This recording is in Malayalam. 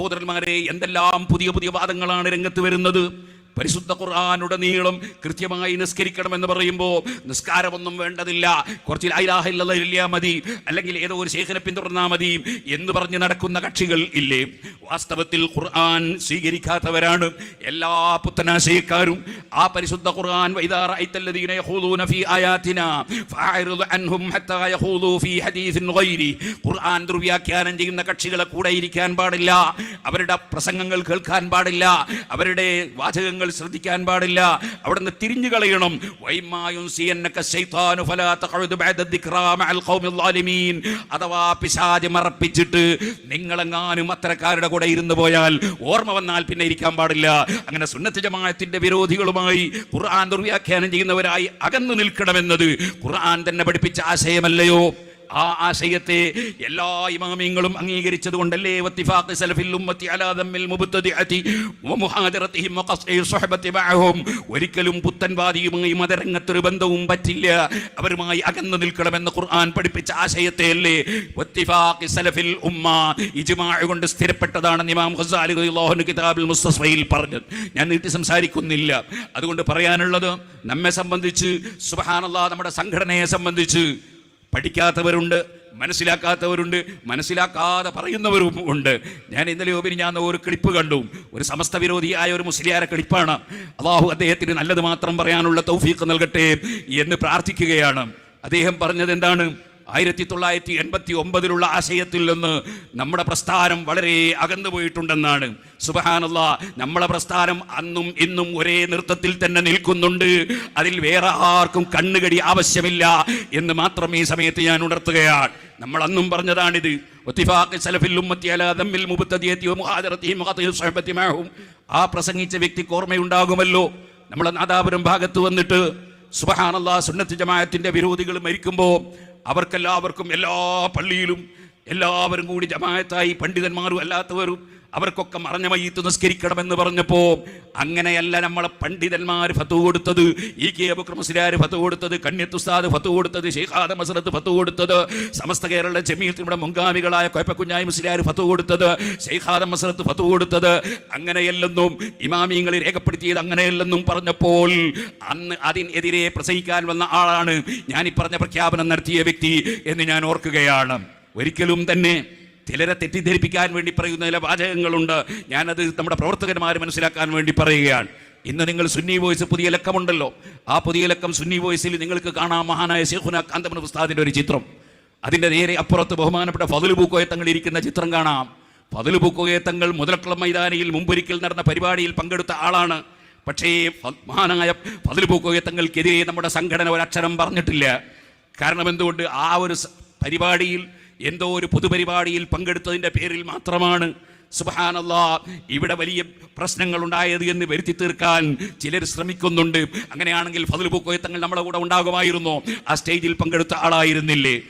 സഹോദരന്മാരെ എന്തെല്ലാം പുതിയ പുതിയ വാദങ്ങളാണ് രംഗത്ത് വരുന്നത്? പരിശുദ്ധ ഖുർആാനുടെ നീളം കൃത്യമായി നിസ്കരിക്കണമെന്ന് പറയുമ്പോൾ നിസ്കാരമൊന്നും വേണ്ടതില്ല. കുറച്ച് ലായില്ലാ മതി. അല്ലെങ്കിൽ ഏതോ ഒരു ശേഖനെ പിന്തുടർന്നാൽ മതി എന്ന് പറഞ്ഞ് നടക്കുന്ന കക്ഷികൾ ഇല്ലേ? വാസ്തവത്തിൽ ഖുർആൻ സ്വീകരിക്കാത്തവരാണ് എല്ലാ പുത്തനാശയക്കാരും. ആ പരിശുദ്ധ ഖുർആൻ ഖുർആൻ ദുർവ്യാഖ്യാനം ചെയ്യുന്ന കക്ഷികളെ കൂടെ ഇരിക്കാൻ പാടില്ല അവരുടെ പ്രസംഗങ്ങൾ കേൾക്കാൻ പാടില്ല അവരുടെ വാചകങ്ങൾ ശ്രദ്ധിക്കാൻ പാടില്ല അവിടുന്ന് തിരിഞ്ഞു കളയണം. അഥവാ മറപ്പിച്ചിട്ട് നിങ്ങളെങ്ങാനും അത്തരക്കാരുടെ കൂടെ ഇരുന്നു പോയാൽ ഓർമ്മ വന്നാൽ പിന്നെ ഇരിക്കാൻ പാടില്ല. അങ്ങനെ സുന്നത്ത് ജമാഅത്തിന്റെ വിരോധികളുമായി ഖുർആൻ ദുർവ്യാഖ്യാനം ചെയ്യുന്നവരായി അകന്നു നിൽക്കണമെന്നത് ഖുർആൻ തന്നെ പഠിപ്പിച്ച ആശയമല്ലയോ? ആ ആശയത്തെ എല്ലാ ഇമാമിയങ്ങളും അംഗീകരിച്ചത് കൊണ്ടല്ലേ ഒരിക്കലും പുത്തൻവാദിയുമായി മതരംഗത്തൊരു ബന്ധവും പറ്റില്ല. അവരുമായി അകന്നു നിൽക്കണമെന്ന് ഖുർആൻ പഠിപ്പിച്ച ആശയത്തെ അല്ലേ സലഫിൽ ഉമ്മ ഇജ്മാഅ് കൊണ്ട് സ്ഥിരപ്പെട്ടതാണെന്ന് ഇമാം അൻഹു കിതാബിൽ മുസ്തസ്ഫയിൽ പറഞ്ഞു. ഞാൻ നീട്ടി സംസാരിക്കുന്നില്ല. അതുകൊണ്ട് പറയാനുള്ളത് നമ്മെ സംബന്ധിച്ച് സുബ്ഹാനല്ലാഹ് നമ്മുടെ സംഘടനയെ സംബന്ധിച്ച് പഠിക്കാത്തവരുണ്ട് മനസ്സിലാക്കാത്തവരുണ്ട് മനസ്സിലാക്കാതെ പറയുന്നവരും ഉണ്ട്. ഞാൻ ഇന്നലെ ഉപരി ഞാൻ ഒരു ക്ലിപ്പ് കണ്ടു. ഒരു സമസ്ത വിരോധിയായ ഒരു മുസ്ലിയാരെ ക്ലിപ്പാണ്. അള്ളാഹു അദ്ദേഹത്തിന് നല്ലത് മാത്രം പറയാനുള്ള തൗഫീഖ് നൽകട്ടെ എന്ന് പ്രാർത്ഥിക്കുകയാണ്. അദ്ദേഹം പറഞ്ഞത് എന്താണ്? ആയിരത്തി തൊള്ളായിരത്തി എൺപത്തി ഒമ്പതിലുള്ള ആശയത്തിൽ നിന്ന് നമ്മുടെ പ്രസ്ഥാനം വളരെ അകന്നു പോയിട്ടുണ്ടെന്നാണ്. സുബഹാനല്ല നമ്മളെ പ്രസ്ഥാനം അന്നും ഇന്നും ഒരേ നൃത്തത്തിൽ തന്നെ നിൽക്കുന്നുണ്ട്. അതിൽ വേറെ ആർക്കും കണ്ണുകടി ആവശ്യമില്ല എന്ന് മാത്രം ഈ സമയത്ത് ഞാൻ ഉണർത്തുകയാണ്. നമ്മൾ അന്നും പറഞ്ഞതാണിത്. ആ പ്രസംഗിച്ച വ്യക്തിക്ക് ഓർമ്മയുണ്ടാകുമല്ലോ. നമ്മളെ നാദാപുരം ഭാഗത്ത് വന്നിട്ട് സുബഹാനല്ലാ സുന്നത്ത് ജമാഅത്തിന്റെ വിരോധികൾ മരിക്കുമ്പോൾ അവർക്കെല്ലാവർക്കും എല്ലാ പള്ളിയിലും എല്ലാവരും കൂടി ജമായത്തായി പണ്ഡിതന്മാരും അല്ലാത്തവരും അവർക്കൊക്കെ മറഞ്ഞ മയ്യത്ത് നിസ്കരിക്കണമെന്ന് പറഞ്ഞപ്പോ അങ്ങനെയല്ല നമ്മളെ പണ്ഡിതന്മാർ ഫത്തു കൊടുത്തത്. ഇ കെ അബുക്കർ മുസ്ലിയാർ ഫത്തു കൊടുത്തത് കണ്യത്തുസ്താദ് ഫത്തു കൊടുത്തത് ഷെയ്ഖാദ മസറത്ത് ഫത്തു കൊടുത്തത് സമസ്ത കേരള ജമീയത്തിലൂടെ മുൻഗാമികളായ കൊയപ്പക്കുഞ്ഞായി മുസ്ലിയാർ ഫത്തു കൊടുത്തത് ഷെയ്ഖാദ മസറത്ത് ഫത്തു കൊടുത്തത്. അങ്ങനെയല്ലെന്നും ഇമാമിയങ്ങൾ രേഖപ്പെടുത്തിയത് അങ്ങനെയല്ലെന്നും പറഞ്ഞപ്പോൾ അന്ന് അതിനെതിരെ പ്രസംഗിക്കാൻ വന്ന ആളാണ്. ഞാൻ ഈ പറഞ്ഞ പ്രഖ്യാപനം നടത്തിയ വ്യക്തി എന്ന് ഞാൻ ഓർക്കുകയാണ്. ഒരിക്കലും തന്നെ ചിലരെ തെറ്റിദ്ധരിപ്പിക്കാൻ വേണ്ടി പറയുന്ന ചില വാചകങ്ങളുണ്ട്. ഞാനത് നമ്മുടെ പ്രവർത്തകന്മാർ മനസ്സിലാക്കാൻ വേണ്ടി പറയുകയാണ്. ഇന്ന് നിങ്ങൾ സുന്നി വോയിസ് പുതിയ ലക്കമുണ്ടല്ലോ. ആ പുതിയ ലക്കം സുന്നി വോയിസിൽ നിങ്ങൾക്ക് കാണാം മഹാനായ ശേഖുന കാന്തമൻ ഉസ്താദിന്റെ ഒരു ചിത്രം. അതിന്റെ നേരെ അപ്പുറത്ത് ബഹുമാനപ്പെട്ട ഫതുൽ പൂക്കോയ തങ്ങൾ ഇരിക്കുന്ന ചിത്രം കാണാം. ഫതുൽ പൂക്കോയ തങ്ങൾ മുതലക്കുളം മൈതാനിയിൽ മുമ്പൊരിക്കൽ നടന്ന പരിപാടിയിൽ പങ്കെടുത്ത ആളാണ്. പക്ഷേ മഹാനായ ഫതുൽ പൂക്കോയ തങ്ങൾക്കെതിരെ നമ്മുടെ സംഘടന ഒരക്ഷരം പറഞ്ഞിട്ടില്ല. കാരണം എന്തുകൊണ്ട് ആ ഒരു പരിപാടിയിൽ എന്തോ ഒരു പൊതുപരിപാടിയിൽ പങ്കെടുത്തതിന്റെ പേരിൽ മാത്രമാണ് സുബഹാനല്ലാ ഇവിടെ വലിയ പ്രശ്നങ്ങൾ ഉണ്ടായത് എന്ന് വരുത്തി തീർക്കാൻ ചിലർ ശ്രമിക്കുന്നുണ്ട്. അങ്ങനെയാണെങ്കിൽ ഫതിൽ പൂക്കോയത്തങ്ങൾ നമ്മുടെ കൂടെ ഉണ്ടാകുമായിരുന്നോ? ആ സ്റ്റേജിൽ പങ്കെടുത്ത ആളായിരുന്നില്ലേ?